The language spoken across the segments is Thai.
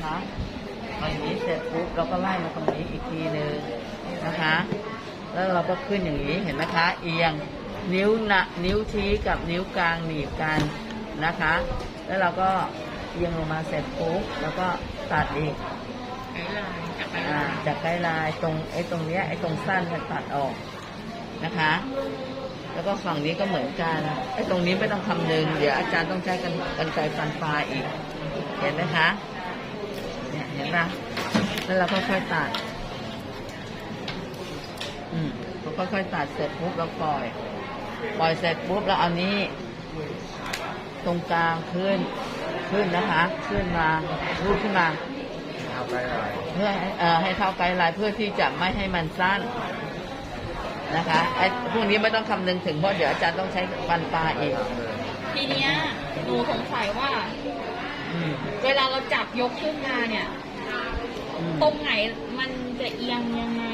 นะคะเอาอย่างนี้เสร็จปุ๊บเราก็ไล่มาตรงนี้อีกทีหนึ่งนะคะ แล้วเราก็ขึ้นอย่างนี้เห็นไหมคะ เอียงนิ้วนะนิ้วชี้กับนิ้วกลางหนีบกันนะคะ แล้วเราก็เอียงลงมาเสร็จปุ๊บแล้วก็ตัดอีกไกด์ไลน์จากไกด์ไลอ่าน์จากไกด์ไลน์ตรงไอ้ตรงเนี้ยไอ้ตรงสั้นมันตัดออกนะคะ แล้วก็ฝั่งนี้ก็เหมือนกันไอ้ตรงนี้ไม่ต้องคำนึงเดี๋ยวอาจารย์ต้องใช้กันกันไกรฟันปลาอีก เห็นไหมคะ เนี่ยเห็นปะแล้วเราก็ค่อยตัด อืมเราก็ค่อยตัดเสร็จปุ๊บเราปล่อย ปล่อยเสร็จปุ๊บเราเอานี้ ตรงกลางขึ้น ขึ้นนะคะ ขึ้นมารูดขึ้นมาเอาไปอะไรเพื่อให้เอ่อให้เท่าไกด์ไลน์เพื่อที่จะไม่ให้มันสั้นนะคะไอ้พวกนี้ไม่ต้องคำนึงถึงเพราะเดี๋ยวอาจารย์ต้องใช้ฟันปลาอีก ทีเนี้ยหนูสงสัยว่าอืม เวลาเราจับยกขึ้นมาเนี่ยอืมตรงไหนมันจะเอียงยังไง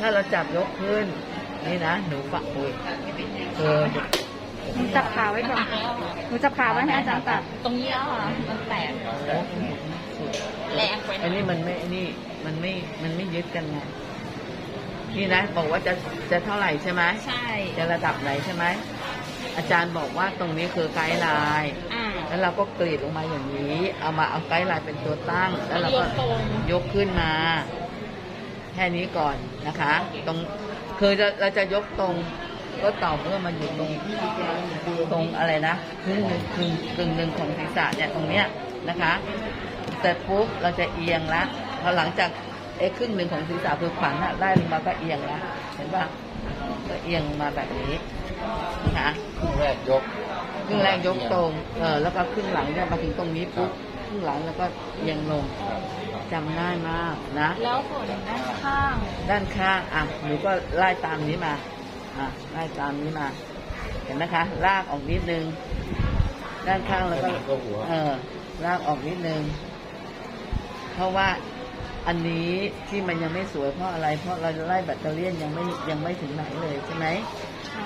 ถ้าเราจับยกขึ้น นี่นะ หนูฝักปุยเออหนูจับขาไว้ก่อนหนูจับขาไว้ให้อาจารย์ตัด ตรงนี้แล้วค่ะมันแตกแรงไปหน่อัอนยนี้มันไม่นี่มันไม่มันไม่ยึดกันไงนี่นะ บอกว่าจะจะเท่าไหร่ใช่ไหมใช่ จะระดับไหนใช่ไหมอาจารย์บอกว่าตรงนี้คือไกด์ไลน์อ่า แล้วเราก็กรีดลงมาอย่างนี้ เอามาเอาไกด์ไลน์เป็นตัวตั้ง แล้วเรายก็กตรงยกขึ้นมา แค่นี้ก่อนนะคะ ตรงคือจะเราจะยกตรงก็ต่อเมื่อมันอยู่ตรงตรงอะไรนะครึ่งหนึ่งครึ่งกึ่งหนึ่งของศีรษะเนี่ยตรงเนี้ยนะคะเสร็จปุ๊บเราจะเอียงละพอหลังจากไอ้ครึ่งหนึ่งของศีรษะคือขวัญอะไล่ลงมาก็เอียงละเห็นปะก็เอียงมาแบบนี้นะคะครึ่งแรกยก ครึ่งแรกยกตรงเออแล้วก็ครึ่งหลังเนี่ยมาถึงตรงนี้ปุ๊บครึ่งหลังแล้วก็เอียงลงครับจำง่ายมากนะแล้วส่วนด้านข้าง ด้านข้างอะหนูก็ไล่ตามนี้มาอะไล่ตามนี้มาเห็นนะคะ ลากออกนิดนึง ด้านข้างแล้วก็ก็หัวเออลากออกนิดนึง เพราะว่า อันนี้ที่มันยังไม่สวยเพราะอะไร เพราะเราไล่แบตเตอรี่ยนยังไม่ยังไม่ถึงไหนเลยใช่ไหม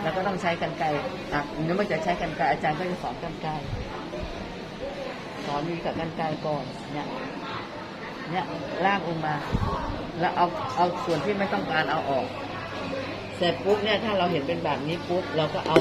แล้วก็ต้องใช้กันไกรอะนึกว่าจะใช้กันไกรอาจารย์ก็จะสอนกันไกรสอนมีกับกันไกรก่อนเนี่ยเนี่ยลากลงมา แล้วเอาเอาส่วนที่ไม่ต้องการเอาออก เสร็จปุ๊บเนี่ยถ้าเราเห็นเป็นแบบนี้ปุ๊บเราก็เอา